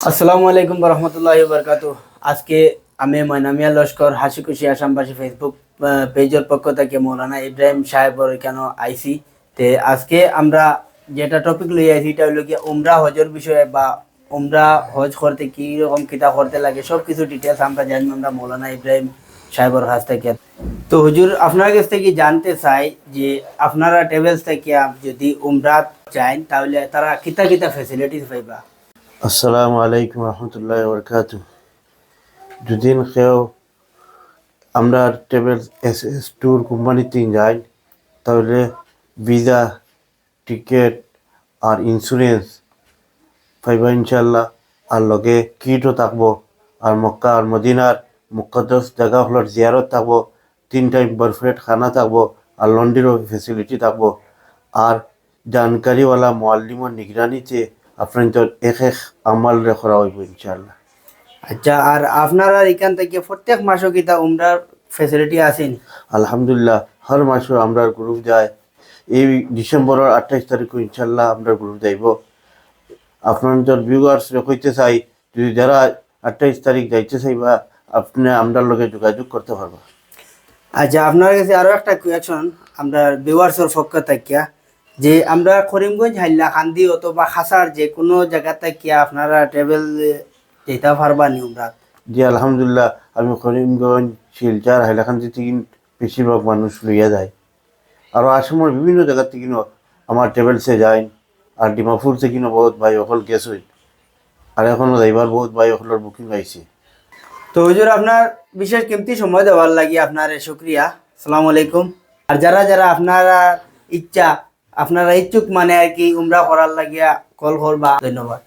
আসসালামু আলাইকুম রহমতুল্লাহ বরকাত আজকে আমি ময়নামিয়া লস্কর হাসি খুশি আসামবাসী ফেসবুক পেজের পক্ষ থেকে মৌলানা ইব্রাহিম সাহেবর কেন আইসি তে আজকে আমরা যেটা টপিক লই আইছি এটা হলো কি উমরা হজর বিষয়ে বা উমরা হজ করতে কি রকম কিতা করতে লাগে সব কিছু ডিটেলস আমরা জানি আমরা মৌলানা ইব্রাহিম সাহেবর কাছ থেকে। তো হুজুর, আপনার কাছ থেকে জানতে চাই যে আপনারা ট্রাভেলস থেকে যদি উমরা চান তাহলে তারা কিতা কিতা ফেসিলিটিস পাইবা? আসসালামু আলাইকুম রহমতুল্লাহ বরকাত দুদিন কেউ আমরা ট্রাভেল এস এস ট্যুর কোম্পানিতে যাই, তাহলে ভিসা, টিকিট আর ইন্স্যুরেন্স পাইবা ইনশাল্লাহ আর লগে কিটও থাকব। আর মক্কা আর মদিনার মুকদ্দস জায়গাগুলোর জিয়ারত থাকব। তিন টাইম বরফেট খানা থাকব। আর লন্ড্রিরও ফেসিলিটি থাকব। আর জানকারিওয়ালা মোয়াল্লিমর নিগরানিতে আপনার এক এক আমাল করা হইব ইনশাল্লাহ আচ্ছা আর আপনারা এখান থেকে প্রত্যেক মাসও কিতা উমরার ফেসিলিটি আছেন আলহামদুলিল্লাহ হর মাসে আমরা গ্রুপ যায়। এই ডিসেম্বরের আঠাইশ তারিখ ইনশাল্লাহ আমরা গ্রুপ যাইব। আপনাদের ভিউয়ার্স কইতে চাই যদি যারা আঠাইশ তারিখ যাইতে চাইবা আপনি আমরা লগে যোগাযোগ করতে পারবা। আচ্ছা আপনার কাছে আরও একটা কোয়েকশন আমরা ভিউয়ার্সের পক্ষ থাকিয়া যে আমরা করিমগঞ্জ হাইলা কান্দি অথবা খাসার যে কোনো জায়গা থাকিয়া আপনারা ট্রাভেল যেতে পারবা নি উমরাত জি আলহামদুলিল্লাহ আমি করিমগঞ্জ শিলচার হাইলাকান্দি থেকে বেশিরভাগ মানুষ লইয়া যায়। আর আসামের বিভিন্ন জায়গা থেকে আমার ট্রাভেলসে যায় আর ডিমাপুর থেকে বহুত ভাই অকল গেছ আর এখনও যাইবার বহুত ভাই অকলের বুকিং আইছে তো হুজুর আপনার বিশেষ কিমতি সময় দেওয়ার লাগি আপনার শুক্রিয়া। সালাম আলাইকুম। আর যারা যারা আপনারা ইচ্ছা আপনারা ইচ্ছুক মানে আর কি উমরা করার লাগিয়া কল করবা ধন্যবাদ